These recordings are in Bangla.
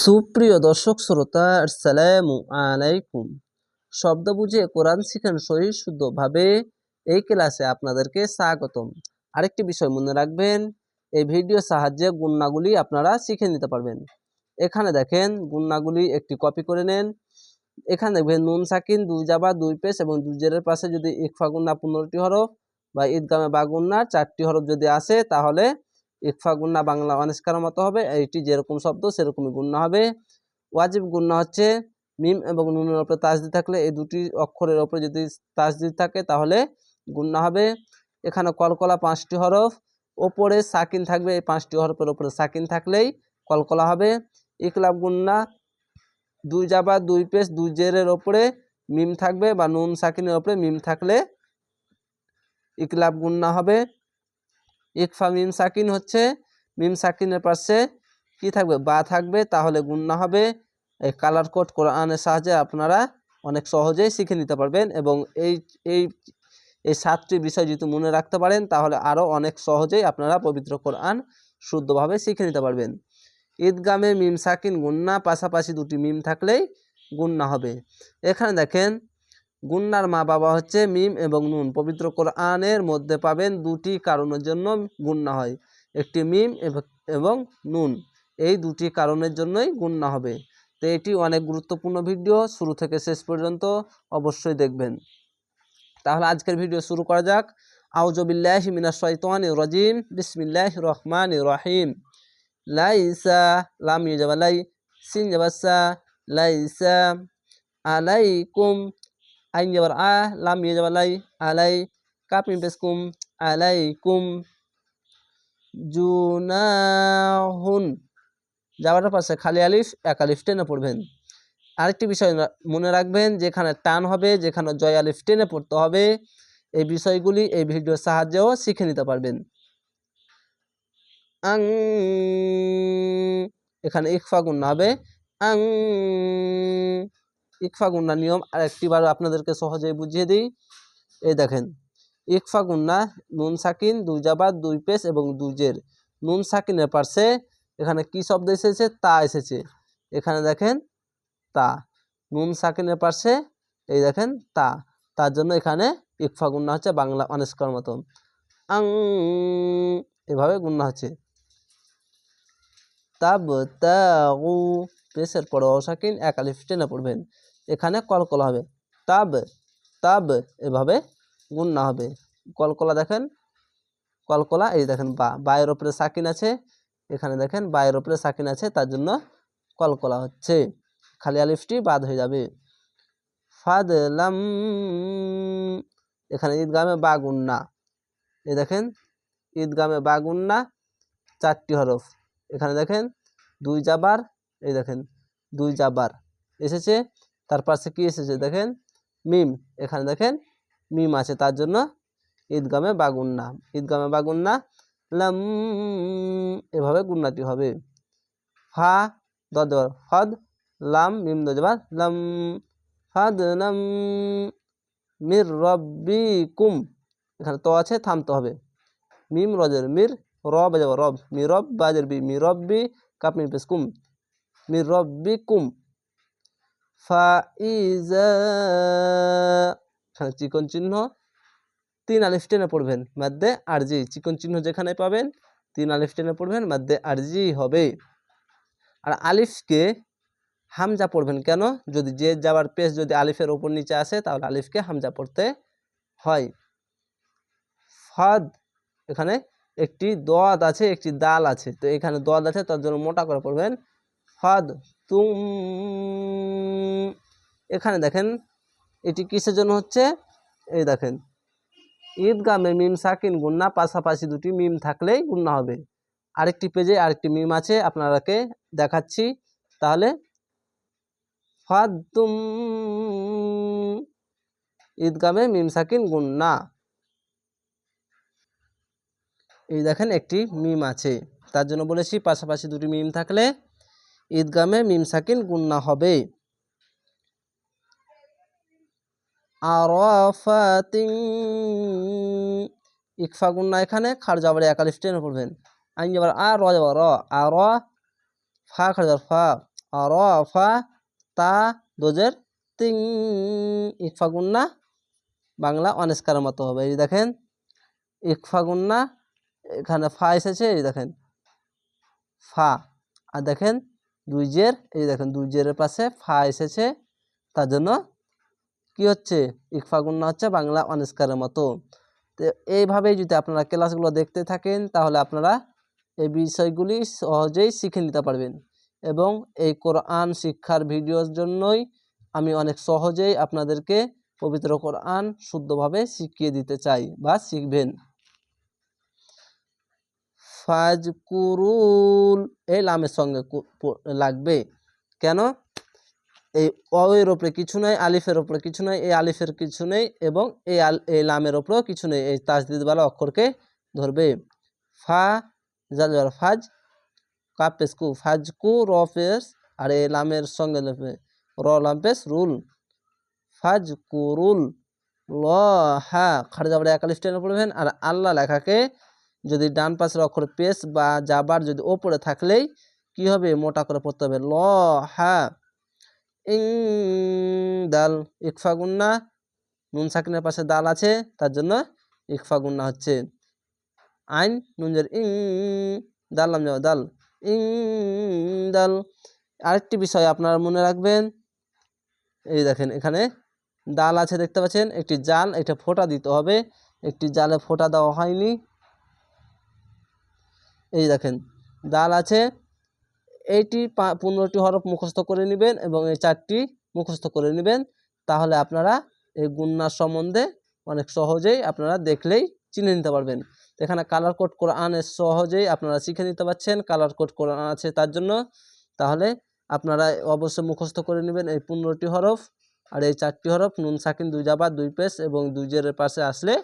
সুপ্রিয় দর্শক শ্রোতা, আসসালামু আলাইকুম। শব্দ বুঝে কোরআন শিখেন সহি শুদ্ধভাবে এই ক্লাসে আপনাদেরকে স্বাগতম। আরেকটি বিষয় মনে রাখবেন, এই ভিডিও সাহায্যে গুন্নাগুলি আপনারা শিখে নিতে পারবেন। এখানে দেখেন গুন্নাগুলি একটি কপি করে নেন। এখানে দেখবেন, নুন, সাকিন, দুই জাবা, দুই পেশ এবং দুই জেরের পাশে যদি ইকফা গুন্না পনেরোটি হরফ বা ঈদগামে বাগুন্না চারটি হরফ যদি আসে, তাহলে ইকফা গুন্না বাংলা অনিষ্কার মতো হবে, এইটি যেরকম শব্দ সেরকমই গুন্না হবে। ওয়াজিব গুন্না হচ্ছে মিম এবং নুনের ওপরে তাজদি থাকলে এই দুটি অক্ষরের ওপরে যদি তাজদি থাকে তাহলে গুন্না হবে। এখানে কলকলা পাঁচটি হরফ, ওপরে সাকিন থাকবে, এই পাঁচটি হরফের ওপরে সাকিন থাকলেই কলকলা হবে। ইকলাব গুন্না, দুই জাবা, দুই পেশ, দুই জেরের ওপরে মিম থাকবে বা নুন সাকিনের ওপরে মিম থাকলে ইকলাব গুন্না হবে। ইকফা মিম সাকিন হচ্ছে, মিম সাকিনের পাশে কি থাকবে? বা থাকবে, তাহলে গুন্না হবে। এই কালার কোড কোরআনের সাহায্যে আপনারা অনেক সহজেই শিখে নিতে পারবেন এবং এই এই এই সাতটি বিষয় যদি মনে রাখতে পারেন, তাহলে আরও অনেক সহজেই আপনারা পবিত্র কোরআন শুদ্ধভাবে শিখে নিতে পারবেন। ঈদগামে মিম সাকিন গুন্না পাশাপাশি দুটি মিম থাকলেই গুন্না হবে। এখানে দেখেন গুন্নার মা বাবা হচ্ছে মিম এবং নুন। পবিত্র কোরআনের মধ্যে পাবেন দুটি কারণের জন্য গুন্না হয়। একটি মিম এবং নুন। এই দুটি কারণের জন্যই গুন্না হবে। তো এটি অনেক গুরুত্বপূর্ণ ভিডিও। শুরু থেকে শেষ পর্যন্ত অবশ্যই দেখবেন। তাহলে আজকের ভিডিও শুরু করা যাক। আউজবিল্লাহ মিনাশ শৈতানির রাজিম। বিসমিল্লাহ রহমান রহিম। লাইসা লাম ইউজাবালাই সিন জাবাসা লাইসা আলাইকুম আইন যাবার আ লাম ইয়ে যাবার লাই আলাই কাপিম পেসকুম আলাইকুম জুনাহুন যাওয়ার পাশে খালি আলিফ এক আলিফ টেনে পড়বেন। আরেকটি বিষয় মনে রাখবেন, যেখানে টান হবে, যেখানে জয় আলিফ টেনে পড়তে হবে, এই বিষয়গুলি এই ভিডিওর সাহায্যেও শিখে নিতে পারবেন। আং, এখানে ইকফা গুণ হবে। আং ইকফা গুন্না নিয়ম আর একটিবার আপনাদেরকে সহজেই বুঝিয়ে দিই। এই দেখেন, ইকফা গুন্না, নুন, সাকিন, দুই জাবাদ দুই পেশ এবং দুই জের। নুন সাকিনের পার্শ্বে এখানে কি শব্দ এসেছে? তা এসেছে। এখানে দেখেন, তা। নুন সাকিনের পার্শ্বে এই দেখেন, তা। তার জন্য এখানে ইকফা গুন্না হচ্ছে বাংলা অনেস্কর মতন। আং, এভাবে গুন্না হচ্ছে। তাব তা পেশের পরে অসাকিন এক আলিফ টেনে পড়বেন। এখানে কলকলা হবে। তাব তাব এভাবে গুন্না হবে। কলকলা দেখেন, কলকলা, এই দেখেন, বা, বায়ের ওপরে সাকিন আছে। এখানে দেখেন, বায়ের ওপরে সাকিন আছে, তার জন্য কলকলা হচ্ছে। খালি আলিফটি বাদ হয়ে যাবে। ফাদলাম, এখানে ঈদগামে বাগুন্না এই দেখেন, ঈদগামে বাগুন্না চারটি হরফ। এখানে দেখেন, দুই জাবার এই দেখেন, দুই জাবার এসেছে, তার পাশে কী এসেছে দেখেন? মিম, এখানে দেখেন মিম আছে, তার জন্য ঈদগামে বাগুন্না ঈদগামে বাগুন্না, লাম, এভাবে গুন্নাটি হবে। ফা, দর ফদ, লাম, মিম দজবার লাম, ফাদ লাম মির রব্বি কুম এখানে তো আছে, থামতে হবে। মিম, রজের মির, রব যাব রব মি রব বাজের বি মি রব্বি, কাপ, মির পেস কুম মির রব্বি কুম ফাইজা চিকন চিহ্ন। তিন আলিফ টেনে পড়বেন, মাদ্দে আরজি। চিকন চিহ্ন যেখানে পাবেন, তিন আলিফ টেনে পড়বেন, মাদ্দে আরজি হবে। আর আলিফকে হামজা পড়বেন কেন? যদি যে যাওয়ার পেস যদি আলিফের ওপর নিচে আসে, তাহলে আলিফকে হামজা পড়তে হয়। ফাদ, এখানে একটি দোয়াদ আছে, একটি দাল আছে। তো এখানে দোয়াদ আছে, তার জন্য মোটা করে পড়বেন। ফাদ তুম। এখানে দেখেন, এটি কিসের জন্য হচ্ছে? এই দেখেন ঈদগামে মিম সাকিন গুন্না, পাশাপাশি দুটি মিম থাকলেই গুন্না হবে। আরেকটি পেজে আরেকটি মিম আছে, আপনারাকে দেখাচ্ছি। তাহলে ফাদুম ঈদগামে মিম সাকিন গুন্না। এই দেখেন, একটি মিম আছে। তার জন্য বলেছি, পাশাপাশি দুটি মিম থাকলে ঈদগামে মিম সাকিন গুন্না হবে। আরাফাতিন। ইকফা গুন্না এখানে, খার যাবার একালিফ টেনে পড়বেন। আইন যাবার আর র যাবার র। আর, ফা খারজার ফা। আর ফা তা, দোজের তিং ইকফা গুন্না বাংলা অনেস্কারের মতো হবে। এই দেখেন, ইকফা গুন্না এখানে ফা এসেছে, এই দেখেন, ফা। আর দেখেন দুই জের, এই দেখেন, দুই জেরের পাশে ফা এসেছে। তার জন্য কি হচ্ছে? ইকফা গুন্না হচ্ছে বাংলা অনেস্কারের মতো। তো এইভাবেই যদি আপনারা ক্লাসগুলো দেখতে থাকেন, তাহলে আপনারা এই বিষয়গুলি সহজেই শিখে নিতে পারবেন। এবং এই কোরআন শিক্ষার ভিডিওর জন্যই আমি অনেক সহজেই আপনাদেরকে পবিত্র কোরআন শুদ্ধভাবে শিখিয়ে দিতে চাই বা শিখবেন। ফাজকুরুল, এই লামের সঙ্গে লাগবে। কেন? এই এর ওপরে কিছু নেই, আলিফের ওপরে কিছু নেই, এই আলিফের কিছু নেই এবং এই এই লামের ওপরেও কিছু নেই, এই তাজদিদওয়ালা অক্ষরকে ধরবে। ফা, জাল ফাজ কাপেসকু ফাজকু, রফেস, আর এই লামের সঙ্গে লাগবে র, লাম্পেস, রুল। ফাজকুরুল, ল, হা, খাড়ে যাবার এক আলিফ টেনে পড়বেন, আর আল্লাহ লেখাকে যদি ডান পাশের অক্ষর পেস বা জাবার যদি ওপরে থাকলেই কি হবে? মোটা করে পড়তে হবে। ল, হা, ইং, দাল, ইকফা, গুন্না। নুন সাকিনের পাশে দাল আছে, তার জন্য ইকফা, গুন্না হচ্ছে। আইন নুনজের ইং, দাল নাম যাওয়া দাল। ইং, দাল। আরেকটি বিষয় আপনারা মনে রাখবেন, এই দেখেন এখানে ডাল আছে দেখতে পাচ্ছেন, একটি জাল এটা ফোঁটা দিতে হবে। একটি জালে ফোঁটা দেওয়া হয়নি। এই দেখেন ডাল আছে, এইটি পনেরোটি হরফ মুখস্থ করে নেবেন এবং এই চারটি মুখস্থ করে নেবেন। তাহলে আপনারা এই গুন্নার সম্বন্ধে অনেক সহজেই আপনারা দেখলেই চিনে নিতে পারবেন। এখানে কালার কোড কোরআন সহজেই আপনারা শিখে নিতে পারছেন কালার কোড কোরআন আছে তার জন্য। তাহলে আপনারা অবশ্যই মুখস্থ করে নেবেন এই পনেরোটি হরফ আর এই চারটি হরফ, নুন, সাকিন, দুই জাবা, দুই পেস এবং দুই জেরের পাশে আসলে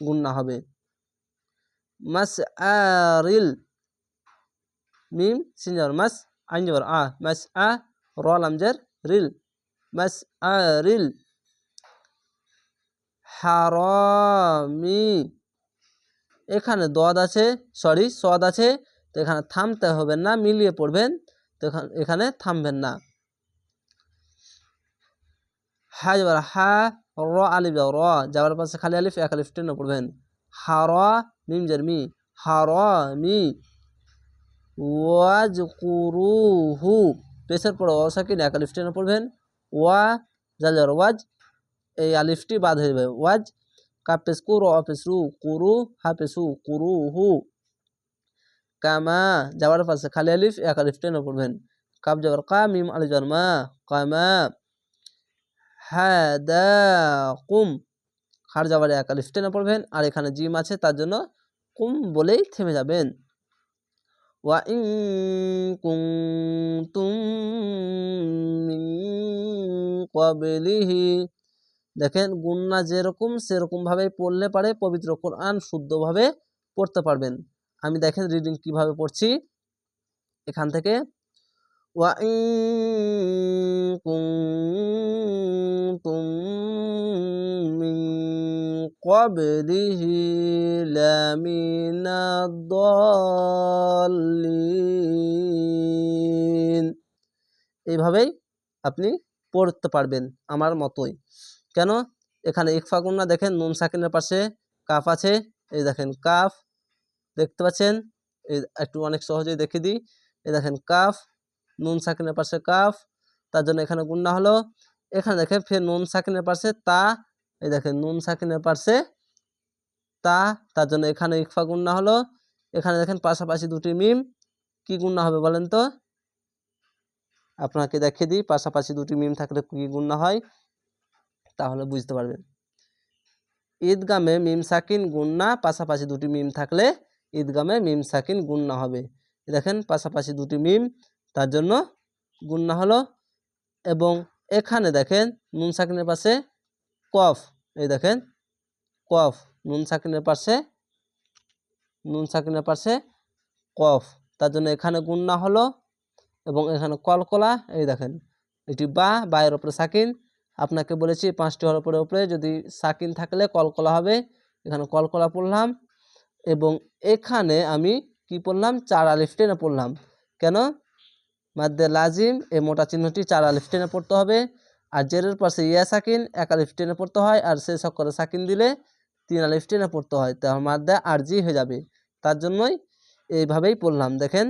গুন্না হবে। মাস আরিল মিম সিনজার মাস আইনজর আ মাস আ র লামজের রিল মাস আ রিল হারামি এখানে দদ আছে সরি সদ আছে, তো এখানে থামতে হবে না, মিলিয়ে পড়বেন, তো এখানে এখানে থামবেন না। হা যাবার হা, র, আলিফ যাও র যাওয়ার পাশে খালি আলিফ, এক আলিফ টেনে পড়বেন। হা র মিম জের মি হা র মি ওয়াজ কুরুহু পেশের পরে অসাকিন এক আলিফ টেনে পড়বেন। ওয়া জাজার ওয়াজ। এই আলিফটি বাদ হয়ে যাবে। ওয়াজ কাপেস কুরু অপেস রু কুরু হাফেসু কুরু হু কামা, যাওয়ার পাশে খালি আলিফ, এক আলিফ টেনে পড়বেন। কাপ যাবার কা, মিম আলি আলিফ যাওয়ার মা, কামা। হাদাকুম খার যাবার এক আলিফ পড়বেন। আর এখানে জিম আছে, তার জন্য কুম বলেই থেমে যাবেন। ওয়া ইন কুনতুম মিন ক্বাবলিহি। দেখেন, গুন্না যেরকম সেরকম ভাবে পড়লে পারে, পবিত্র কোরআন শুদ্ধভাবে পড়তে পারবেন। আমি দেখেন, রিডিং কীভাবে পড়ছি। এখান থেকে, ওয়া ইন কুনতুম ক্বাবলিহি লামিনাদ-দাল্লিন এইভাবেই আপনি পড়তে পারবেন আমার মতোই। কেন? এখানে ইকফা গুন্না দেখেন, নুন সাকিনের পাশে কাফ আছে, এই দেখেন কাফ, দেখতে পাচ্ছেন? এই একটু অনেক সহজেই দেখে দিই। এই দেখেন কাফ, নুন সাকিনের পাশে কাফ, তার জন্য এখানে গুন্না হলো। এখানে দেখেন ফের নুন সাকিনের পাশে তা এই দেখেন, নুন সাকিনের পাশে তা, তার জন্য এখানে ইকফা গুন্না হলো। এখানে দেখেন পাশাপাশি দুটি মিম। কি গুন্না হবে বলেন তো? আপনাকে দেখিয়ে দিই, পাশাপাশি দুটি মিম থাকলে কি গুন্না হয়? তাহলে বুঝতে পারবেন। ঈদগামে মিম সাকিন গুন্না, পাশাপাশি দুটি মিম থাকলে ঈদগামে মিম সাকিন গুন্না হবে। দেখেন, পাশাপাশি দুটি মিম, তার জন্য গুন্না হলো। এবং এখানে দেখেন নুন সাকিনের পাশে কফ। এই দেখেন, কফ, নুন সাকিনের পাশে, নুন সাকিনের পাশে কফ। তার জন্য এখানে গুন্না হলো এবং এখানে কলকলা, এই দেখেন, এটি বা, বায়ের ওপরে সাকিন। আপনাকে বলেছি পাঁচটি হরফের উপরে, যদি সাকিন থাকলে কলকলা হবে। এখানে কলকলা পড়লাম এবং এখানে আমি কি পড়লাম? চার আলিফ টেনে পড়লাম। কেন? মাদ্দে লাজিম, এই মোটা চিহ্নটি চার আলিফ টেনে পড়তে হবে। আর জেরের পাশে ইয়া সাকিন, এক আলিফ টেনে পড়তে হয় আর সে সক্করে সাকিন দিলে তিন আলিফ টেনে পড়তে হয়। তো আর আরজি হয়ে যাবে। তার জন্যই এইভাবেই পড়লাম। দেখেন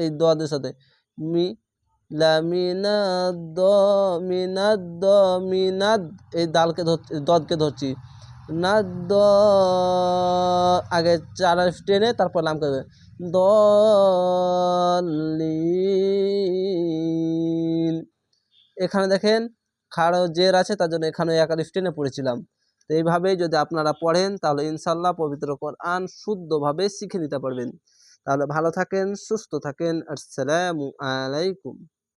এই দোয়াদের সাথে। মি, লামিনাদ দ মিনাদ দ মিনাদ, এই দালকে ধর দদকে ধরছি। নাদ আগে চার টেনে তারপর নাম করবে। দলিন এখানে দেখেন খাড়ো জের আছে, তার জন্য এখানে এক আলিফ টেনে পড়েছিলাম। তো এইভাবেই যদি আপনারা পড়েন, তাহলে ইনশাল্লাহ পবিত্র কোরআন শুদ্ধভাবে শিখে নিতে পারবেন। তাহলে ভালো থাকেন, সুস্থ থাকেন, আসসালামু আলাইকুম।